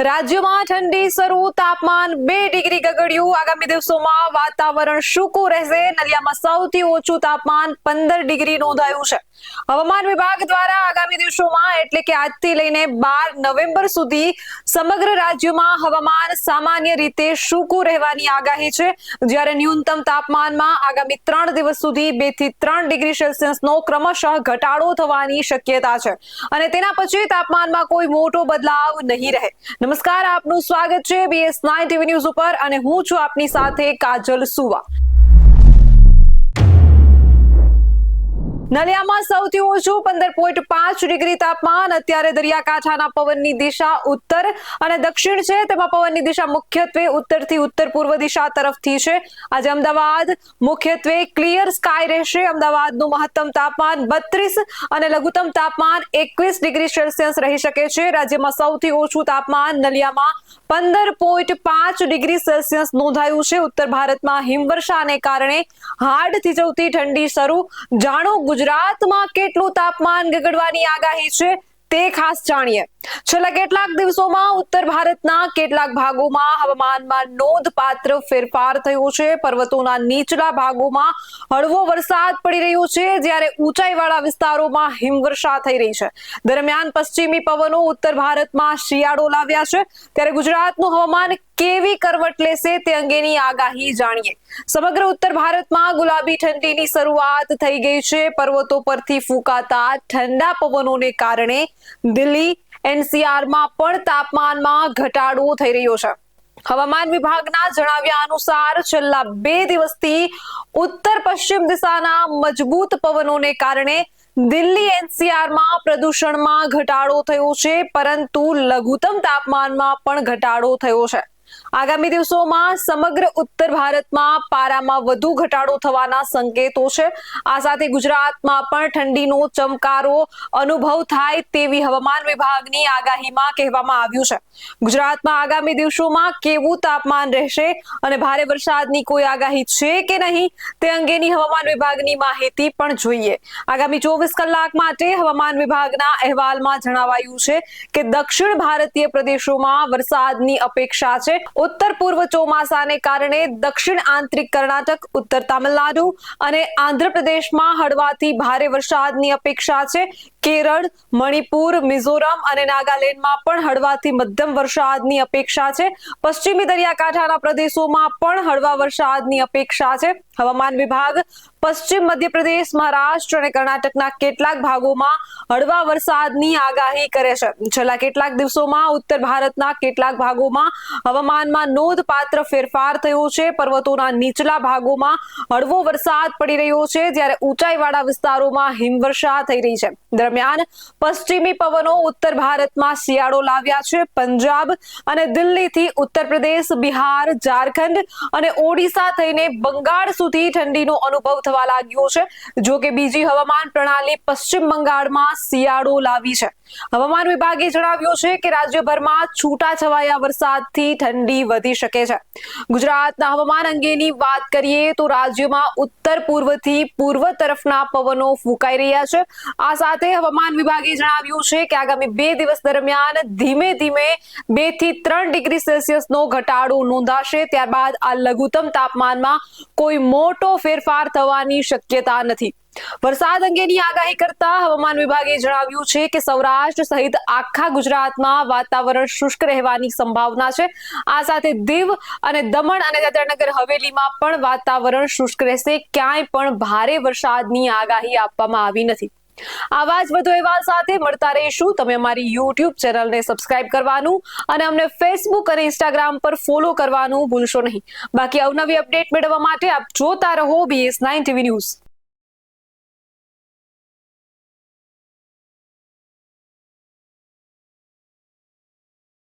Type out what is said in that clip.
રાજ્યમાં ઠંડી શરૂ, તાપમાન બે ડિગ્રી ગગડ્યું. આગામી દિવસોમાં વાતાવરણ સૂકું રહેશે. નલિયામાં સૌથી ઓછું તાપમાન પંદર ડિગ્રી નોંધાયું છે. હવામાન વિભાગ દ્વારા આગામી દિવસોમાં, એટલે કે આજથી લઈને બાર નવેમ્બર સુધી, સમગ્ર રાજ્યમાં હવામાન સામાન્ય રીતે સૂકું રહેવાની આગાહી છે. જ્યારે ન્યૂનતમ તાપમાનમાં આગામી ત્રણ દિવસ સુધી બેથી ત્રણ ડિગ્રી સેલ્સિયસનો ક્રમશઃ ઘટાડો થવાની શક્યતા છે. અને તેના પછી તાપમાનમાં કોઈ મોટો બદલાવ નહીં રહે. નમસ્કાર, આપનું સ્વાગત છે બીએસ નાઇન ટીવી ન્યૂઝ ઉપર અને હું છું આપની સાથે કાજલ સુવા. નલિયામાં સૌથી ઓછું પંદર પોઈન્ટ પાંચ ડિગ્રી તાપમાન. અત્યારે દરિયાકાંઠાના પવનની દિશા ઉત્તર અને દક્ષિણ છે. તેમાં પવનની દિશા મુખ્યત્વે ઉત્તરથી ઉત્તર પૂર્વ દિશા તરફથી છે. આજે અમદાવાદ મુખ્યત્વે ક્લિયર સ્કાય રહેશે. અમદાવાદનું મહત્તમ તાપમાન બત્રીસ અને લઘુત્તમ તાપમાન એકવીસ ડિગ્રી સેલ્સિયસ રહી શકે છે. રાજ્યમાં સૌથી ઓછું તાપમાન નલિયામાં પંદર પોઈન્ટ પાંચ ડિગ્રી સેલ્સિયસ નોંધાયું છે. ઉત્તર ભારતમાં હિમવર્ષાને કારણે હાડ થીજવતી ઠંડી શરૂ. જાણો ગુજરાતમાં કેટલું તાપમાન ગગડવાની આગાહી છે તે ખાસ જાણીએ. છેલ્લા કેટલાક દિવસોમાં ઉત્તર ભારતના કેટલાક ભાગોમાં હવામાનમાં નોંધપાત્ર ફેરફાર થયો છે. પર્વતોના નીચલા ભાગોમાં હળવો વરસાદ પડી રહ્યો છે, જ્યારે ઊંચાઈવાળા વિસ્તારોમાં હિમવર્ષા થઈ રહી છે. દરમિયાન પશ્ચિમી પવનો ઉત્તર ભારતમાં શિયાળો લાવ્યા છે. ત્યારે ગુજરાતનું હવામાન કેવી કરવટ લેશે તે અંગેની આગાહી જાણીએ. સમગ્ર ઉત્તર ભારતમાં ગુલાબી ઠંડીની શરૂઆત થઈ ગઈ છે. પર્વતો પરથી ફૂંકાતા ઠંડા પવનોને કારણે દિલ્હી એનસીઆરમાં પણ તાપમાનમાં ઘટાડો થઈ રહ્યો છે. હવામાન વિભાગના જણાવ્યા અનુસાર છેલ્લા બે દિવસથી ઉત્તર પશ્ચિમ દિશાના મજબૂત પવનોને કારણે દિલ્હી એનસીઆરમાં પ્રદૂષણમાં ઘટાડો થયો છે, પરંતુ લઘુત્તમ તાપમાનમાં પણ ઘટાડો થયો છે. આગામી દિવસોમાં સમગ્ર ઉત્તર ભારતમાં પારામાં વધુ ઘટાડો થવાના સંકેતો છે. આ સાથે ગુજરાતમાં પણ ઠંડીનો ચમકારો અનુભવ થાય તેવી હવામાન વિભાગની આગાહીમાં કહેવામાં આવ્યું છે. ગુજરાતમાં આગામી દિવસોમાં કેવું તાપમાન રહેશે અને ભારે વરસાદની કોઈ આગાહી છે કે નહીં તે અંગેની હવામાન વિભાગની માહિતી પણ જોઈએ. આગામી ચોવીસ કલાક માટે હવામાન વિભાગના અહેવાલમાં જણાવાયું છે કે દક્ષિણ ભારતીય પ્રદેશોમાં વરસાદની અપેક્ષા છે. ઉત્તર પૂર્વ ચોમાસાને કારણે દક્ષિણ આંતરિક કર્ણાટક, ઉત્તર તામિલનાડુ અને આંધ્રપ્રદેશમાં હળવાથી ભારે વરસાદની અપેક્ષા છે. કેરળ, મણિપુર, મિઝોરમ અને નાગાલેન્ડમાં પણ હળવાથી મધ્યમ વરસાદની અપેક્ષા છે. પશ્ચિમી દરિયાકાંઠાના પ્રદેશોમાં પણ હળવા વરસાદની અપેક્ષા છે. હવામાન વિભાગ પશ્ચિમ મધ્યપ્રદેશ, મહારાષ્ટ્ર અને કર્ણાટકના કેટલાક ભાગોમાં હળવા વરસાદની આગાહી કરે છે. છેલ્લા કેટલાક દિવસોમાં ઉત્તર ભારતના કેટલાક ભાગોમાં હવામાનમાં નોંધપાત્ર ફેરફાર થયો છે. પર્વતોના નીચલા ભાગોમાં હળવો વરસાદ પડી રહ્યો છે, જ્યારે ઊંચાઈવાળા વિસ્તારોમાં હિમવર્ષા થઈ રહી છે. દરમિયાન પશ્ચિમી પવનો ઉત્તર ભારતમાં શિયાળો લાવ્યા છે, પંજાબ અને દિલ્હીથી ઉત્તર પ્રદેશ, બિહાર, ઝારખંડ અને ઓડિશા થઈને બંગાળ સુધી ઠંડીનો અનુભવ થવા લાગ્યો છે. જો કે બીજી હવામાન પ્રણાલી પશ્ચિમ બંગાળમાં શિયાળો લાવી છે. હવામાન વિભાગે જણાવ્યું છે કે રાજ્યભરમાં છૂટાછવાયા વરસાદથી ઠંડી વધી શકે છે. ગુજરાતના હવામાન અંગેની વાત કરીએ તો રાજ્યમાં ઉત્તર પૂર્વથી પૂર્વ તરફના પવનો ફૂંકાઈ રહ્યા છે. આ સાથે હવામાન વિભાગે જણાવ્યું છે કે આગામી બે દિવસ દરમિયાન ધીમે ધીમે બેથી ત્રણ ડિગ્રી સેલ્સિયસનો ઘટાડો નોંધાશે. ત્યારબાદ આ લઘુત્તમ તાપમાનમાં કોઈ મોટો ફેરફાર થવાની શક્યતા નથી. વરસાદ અંગેની આગાહી કરતા હવામાન વિભાગે જણાવ્યું છે કે સૌરાષ્ટ્ર સહિત આખા ગુજરાતમાં વાતાવરણ શુષ્ક રહેવાની સંભાવના છે. આ સાથે દીવ અને દમણ અને દાદરાનગર હવેલીમાં પણ વાતાવરણ શુષ્ક રહેશે. ક્યાંય પણ ભારે વરસાદની આગાહી આપવામાં આવી નથી. આવા જ વધુ અહેવાલ સાથે મળતા રહીશું. તમે અમારી યુટ્યુબ ચેનલને સબસ્ક્રાઇબ કરવાનું અને અમને ફેસબુક અને ઇન્સ્ટાગ્રામ પર ફોલો કરવાનું ભૂલશો નહીં. બાકી અવનવી અપડેટ મેળવવા માટે આપ જોતા રહો બીએસ નાઇન ટીવી ન્યૂઝ